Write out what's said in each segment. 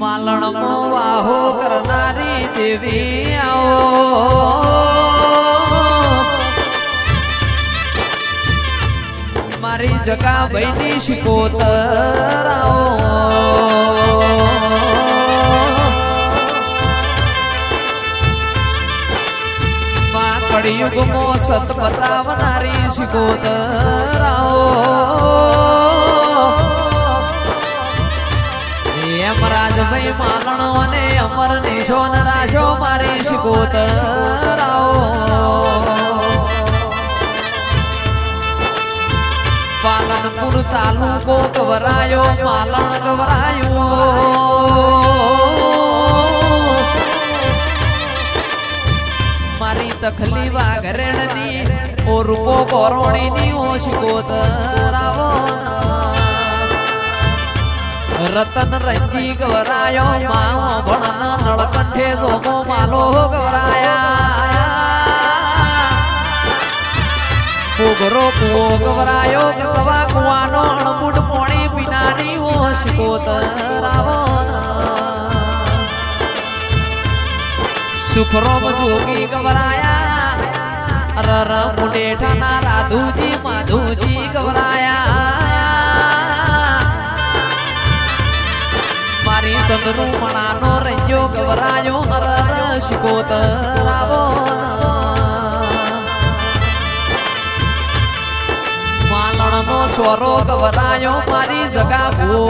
માલણમો વાહો કરનારી દેવી આવો. મારી જગા ભાઈની શિકોતર આવો માં કળિયુગમો સત બતાવનારી શિકોતર આવો રાજભાઈ માલણો અને અમર નિશો નરાશો મારી શિકોતર આવો પાલનપુર તાલુકો કવરાયો માલણ ગવરાયો. મારી તખલી વાઘરેણની ઓ રૂપો કોરોણીની ઓ શિકોતર આવો રતન રંજી ગવરાયો માવો ભણન નળકંઠે જોમો માલો ગવરાયા ઉગરો કુવો ગવરાયો ગવા કુવાનો અણબુટ પોણી પીનારી ઓ શિકોતરાવો સુખરોમ જોગી ગવરાયા રર મુડેઠાના રાધુજી માધુજી મણાનો રંજો ગવરાયો હર શિકોતરાવો માલણનો ચોરો ગવરાયો મારી જગા ભો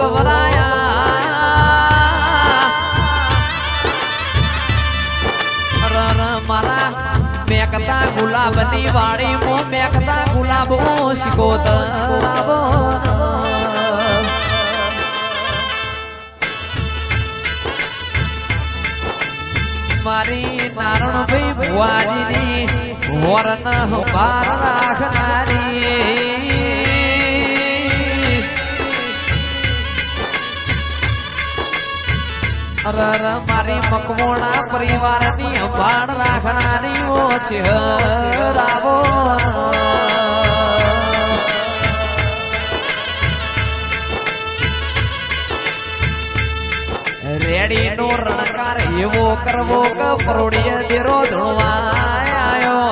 ગવરાયા મારા મેકતા ગુલાબની વાડી મો મેકતા ગુલાબો શિકોતરાવો મારી ભાઈ ભુવાજીની વરણ રાખનારી અરર મારી મકવોણા પરિવારની હંભાળ રાખનારી ઓ છે રાવો રેડી નો રણકાર એવો કરવો કપરોડીએ ધણવા આયો.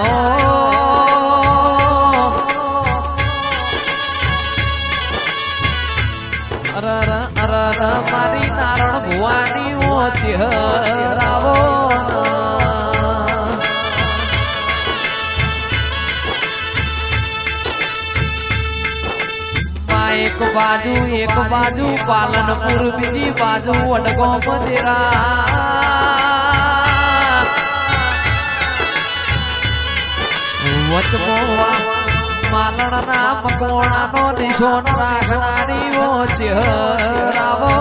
અરર અરર મારી નારણ ભુવાની ઓ બાજુ, એક બાજુ, પાલનપુર, બીજી બાજુ વડગો મંદિરા વચમો માલણના મકોણાનો નિશોન રાખનારી ઓ ચહેરાવો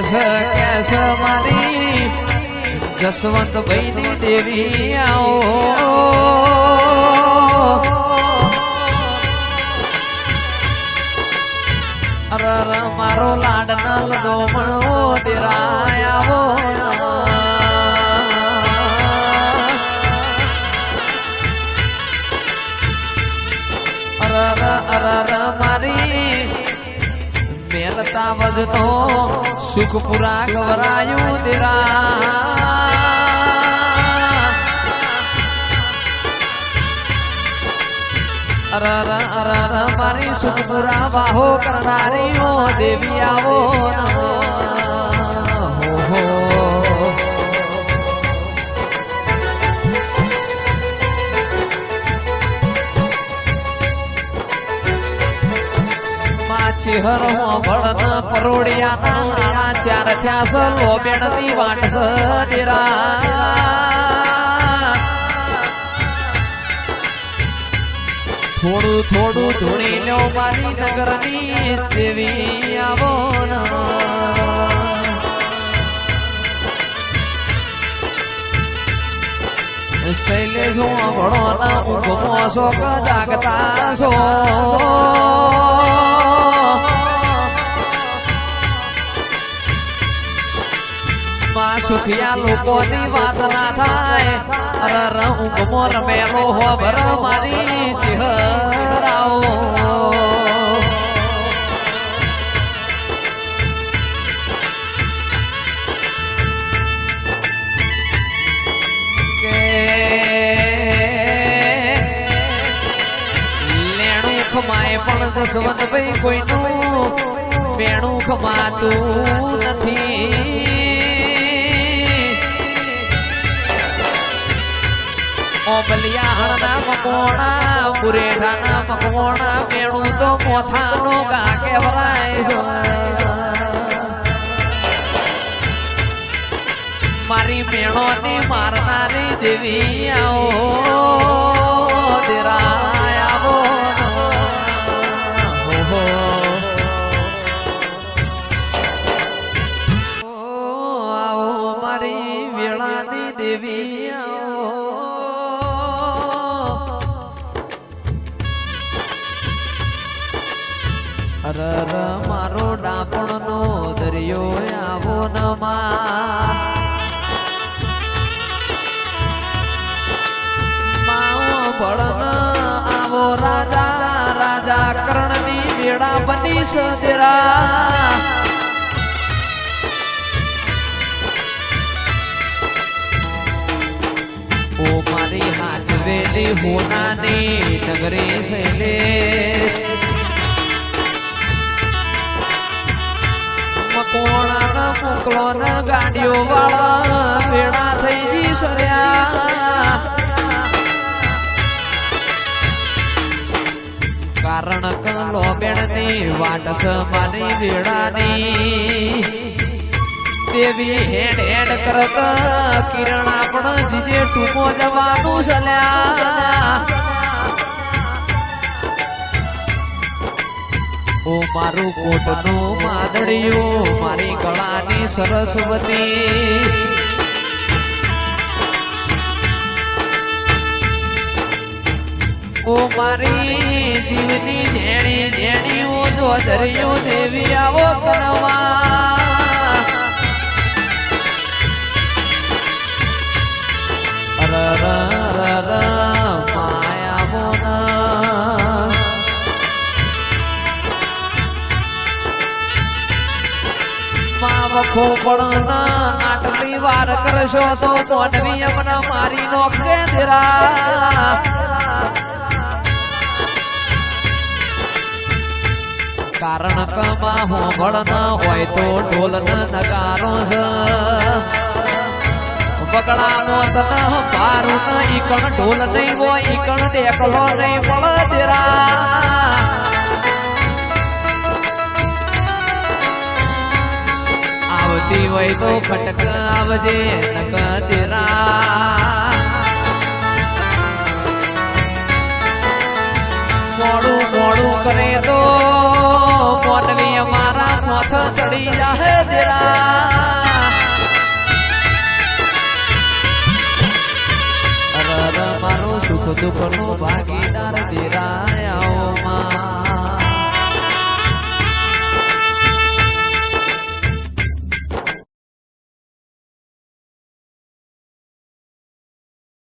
કેસ કેસ મારી જસવંત ભાઈની દેવી આવો. અરર મારો લાડ નલ દોમણો દેરાય આવો. અરર અરર મારી મેલતા વજનો સુખપુરા ગવરાયું તેરા. અરર અરર મારી સુખપુરા બાહો કરનારી ઓ દેવી આવો માછી હરમો પરોડિયા ચાર થયા બેણતી વાંટ દીરા થોડું થોડું ધૂણી લો મારી નગરની દેવી આવો શૈલેષ ભણો ના ઊંઘ મોસો જાગતા છો સુખિયા લોકોની વાત ના થાય? અરે ર ઊંઘમો રમેલો હોબર મારી ચહેરાઓ પણ જસવંત ભાઈ કોઈનું પેણું ખમાતું નથી. ઓબલિયાહણના મકોણા પુરેઠાના મકોણા બેણું તો મોથાનો ગા છે. મારી મેણોની મારનારી દેવી આવો, દેરાય આવો. આવો મારી વેળાની દેવી. અરર મારો ડાપણનો દરિયો આવો નમા. આવો રાજા રાજા કર્ણની વેળા બની સજરા. ઓ મારી હાજવેલી હોનાની નગરે શૈલેષ. મકોણા મોકલો ન ગાડીઓ વાળા વેળા થઈ સર્યા કારણ કલો બેણની વાટ સમાની વેળાની દેવી હેડ હેડ કરતા કિરણ આપણ જીજે ટૂંકો જવાનું ચલ્યા મારું કોટનું માદળિયું, મારી ગળાની સરસ્વતી. ઓ મારી જીવની જેણી જેણી હું જો દરિયો દેવી આવો કનવા માં વખો પણ આટલી વાર કરશો તો મોનવી અમને મારી નોખશે દેરા કારણ કમાં હોંભળ ના હોય તો ઢોલ નગારો છે બગડાનો તન પારું ઈકણ ઢોલ નહીં હોય, ઈકણ ટેકલો નહીં પળ દેરા આવતી હોય તો ખટક આવજે નક તેરા મોડું મોડું કરે તો મોનવી અમારા મોથ ચડી જાહે દેરા. મારું સુખ દુઃખનું ભાગીદાર દેરા